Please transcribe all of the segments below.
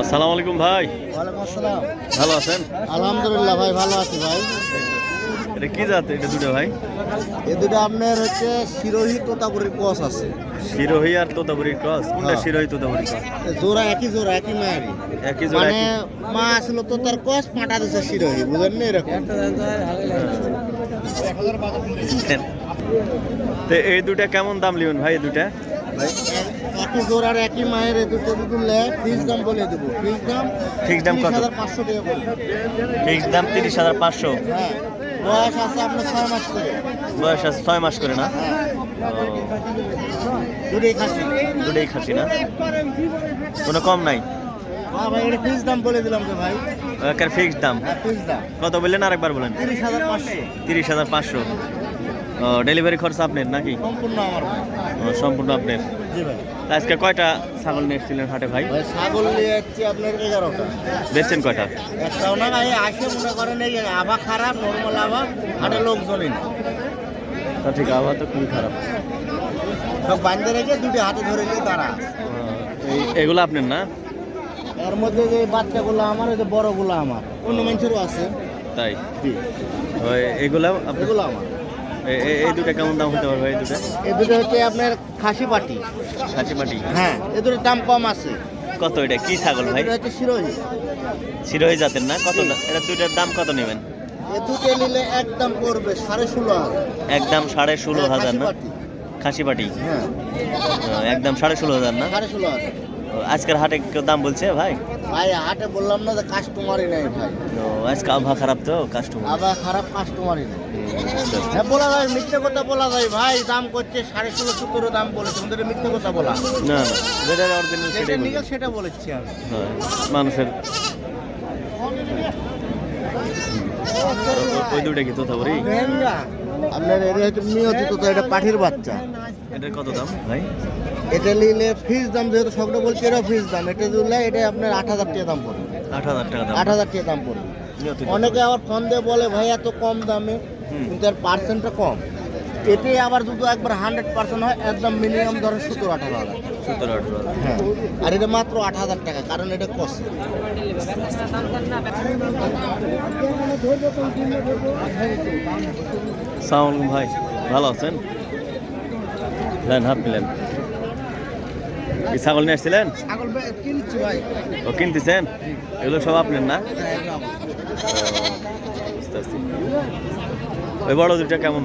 আসসালামু আলাইকুম ভাই। ওয়ালাইকুম আসসালাম। ভালো আছেন? আলহামদুলিল্লাহ ভাই ভালো আছি ভাই। এটা কি জাত এটা দুটো ভাই? এ দুটো আপনার হচ্ছে শিরোহী তোতাপুরির কস আছে। শিরোহী আর তোতাপুরি ক্রস? কোনটা হ্যাঁ। শিরোহী তোতাপুরি ক্রস? জোড়া একই জোড়া একই মায়ারি। একই জোড়া মানে মা আসলো তো তার কস পাটা দিচ্ছে শিরোহী বুঝেন না এরকম। তো এই দুটা কেমন দাম লিবেন ভাই এই দুটা? একই জোড়ার একই মায়ের দুটো যদি ফিক্স দাম বলে দেবো। ফিক্স দাম Fixed দাম কত? পাঁচশো টাকা করে। ফিক্স দাম তিরিশ হাজার পাঁচশো? হ্যাঁ বয়স আছে আপনার ছয় মাস করে। বয়স আছে ছয় মাস করে না? হ্যাঁ। দুটোই খাসি। দুটোই খাসি না? কোনো কম নাই? হ্যাঁ ভাই এটা ফিক্স দাম বলে দিলাম তো ভাই। একের ফিক্স দাম। হ্যাঁ ফিক্স দাম। কত বললেন? আরেকবার বলেন। তিরিশ হাজার পাঁচশো। তিরিশ হাজার পাঁচশো। ডেলিভারি খরচ আপনার নাকি? সম্পূর্ণ আমার সম্পূর্ণ আপনার? জি ভাই। আজকে কয়টা ছাগল নিয়ে এসেছিলেন হাটে ভাই? ছাগল নিয়ে যাচ্ছি আপনার এগারোটা। বেচছেন কয়টা? একটাও না ভাই আসে মনে করেন এই আভা খারাপ নর্মাল আভা হাটে লোকজনই না। তা ঠিক আবহাওয়া তো খুবই খারাপ। সব বান্ধে রেখে দুটো হাতে ধরে নিয়ে এই এগুলো আপনার না? এর মধ্যে যে বাচ্চাগুলো আমার ওই যে বড়গুলো আমার অন্য মানুষেরও আছে। তাই? এগুলো এগুলো আমার। এই দুটা কেমন দাম হতে পারবে এই দুটা? এই দুটো হচ্ছে আপনার খাসি পাটি। খাসি মাটি হ্যাঁ এ দুটোর দাম কম আছে। কত এটা? কি ছাগল ভাই? এটা হচ্ছে শিরোহী শিরোহী জাতের না? কত এটা দুইটার দাম কত নেবেন? এ দুটো নিলে একদম পড়বে সাড়ে ষোলো হাজার। একদম সাড়ে ষোলো হ্যাঁ, হাজার না? খাসি পাটি? হ্যাঁ। একদম সাড়ে ষোলো হাজার না? সাড়ে ষোলো হাজার। আজকের হাটে কেউ দাম বলছে ভাই? ভাই হাটে বললাম না যে কাস্টমারই নাই ভাই। ও, আজকে আবহাওয়া খারাপ তো কাস্টমার আবার খারাপ কাস্টমারই নেই। হ্যাঁ বলা যায় মিথ্যে কথা বলা যায়। ভাই দাম করছে সাড়ে ষোলো সতেরো দাম বলেছে আমাদের মিথ্যে কথা বলা। না না যেটা অরিজিনাল সেটাই নিগেল সেটা বলেছি আমি। হ্যাঁ, মানুষের। ওই দুটা কি তোতা বলি আপনার এটা হচ্ছে নিয়মিত তো এটা পাঠির বাচ্চা। এটার কত দাম ভাই? এটা নিলে ফিস দাম যেহেতু সবটা বলছি এটা ফিস দাম। এটা দিলে এটা আপনার আট হাজার টাকা দাম পড়বে। আট হাজার টাকা দাম আট হাজার টাকা দাম পড়বে। অনেকে আবার ফোন দিয়ে বলে ভাই এত কম দামে। কিন্তু এর পার্সেন্টটা কম। এতে আবার যদি একবার হান্ড্রেড পার্সেন্ট হয় একদম মিনিমাম ধরেন সত্তর আঠারো হাজার সত্তর আঠারো হ্যাঁ। আর এটা মাত্র আট হাজার টাকা কারণ এটা কষ্ট সালাম ভাই ভালো আছেন? দেন হাত মিলেন। কি ছাগল নিয়ে আসছিলেন? ভাই। ও কিনতেছেন? এগুলো সব আপনার না? বুঝতে পারছি। ওই বড় দুটা কেমন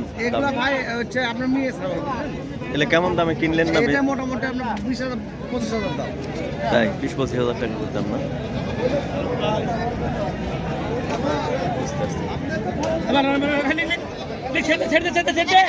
ভাই হচ্ছে আপনার মেয়ে ছাগল এলে কেমন দামে কিনলেন না এটা মোটামুটি আপনার হাজার হাজার দাম। তাই বিশ পঁচিশ হাজার টাকা করতাম না? বুঝতে ছেড়ে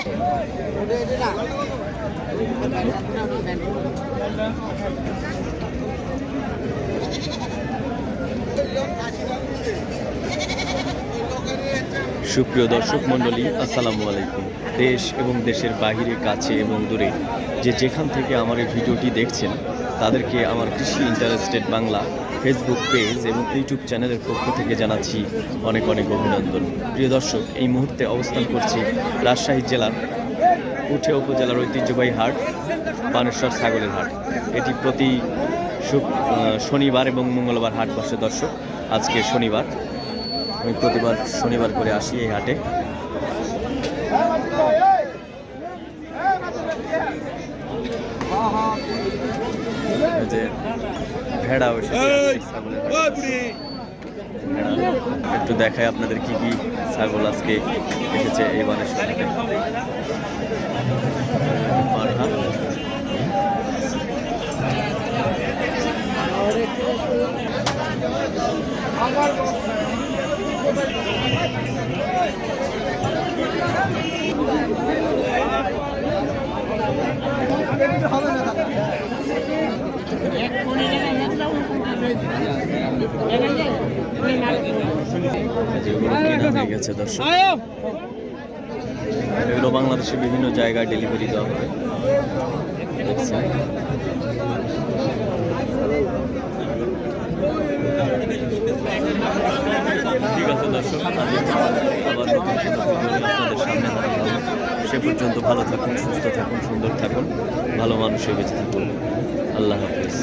সুপ্রিয় দর্শক মণ্ডলী আসসালামু আলাইকুম। দেশ এবং দেশের বাহিরে কাছে এবং দূরে যে যেখান থেকে আমার এই ভিডিওটি দেখছেন, তাদেরকে আমার কৃষি ইন্টারেস্টেড বাংলা ফেসবুক পেজ এবং ইউটিউব চ্যানেলের পক্ষ থেকে জানাচ্ছি অনেক অনেক অভিনন্দন। প্রিয় দর্শক, এই মুহূর্তে অবস্থান করছি রাজশাহী জেলার উঠে উপজেলার ঐতিহ্যবাহী হাট, বানেশ্বর ছাগলের হাট। এটি প্রতি শনিবার এবং মঙ্গলবার হাট বসে দর্শক। আজকে শনিবার, আমি প্রতিবার শনিবার করে আসি এই হাটে। যে ভেড়া। একটু দেখায় আপনাদের কি কি ছাগল আজকে এসেছে এই পাঠা গেছে, দর্শক। এগুলো বাংলাদেশের বিভিন্ন জায়গায় ডেলিভারি দেওয়া। ঠিক আছে, দর্শক। সামনে সে পর্যন্ত ভালো থাকুন, সুস্থ থাকুন, সুন্দর থাকুন। ভালো মানুষে বেঁচে থাকুন। আল্লাহ হাফিজ।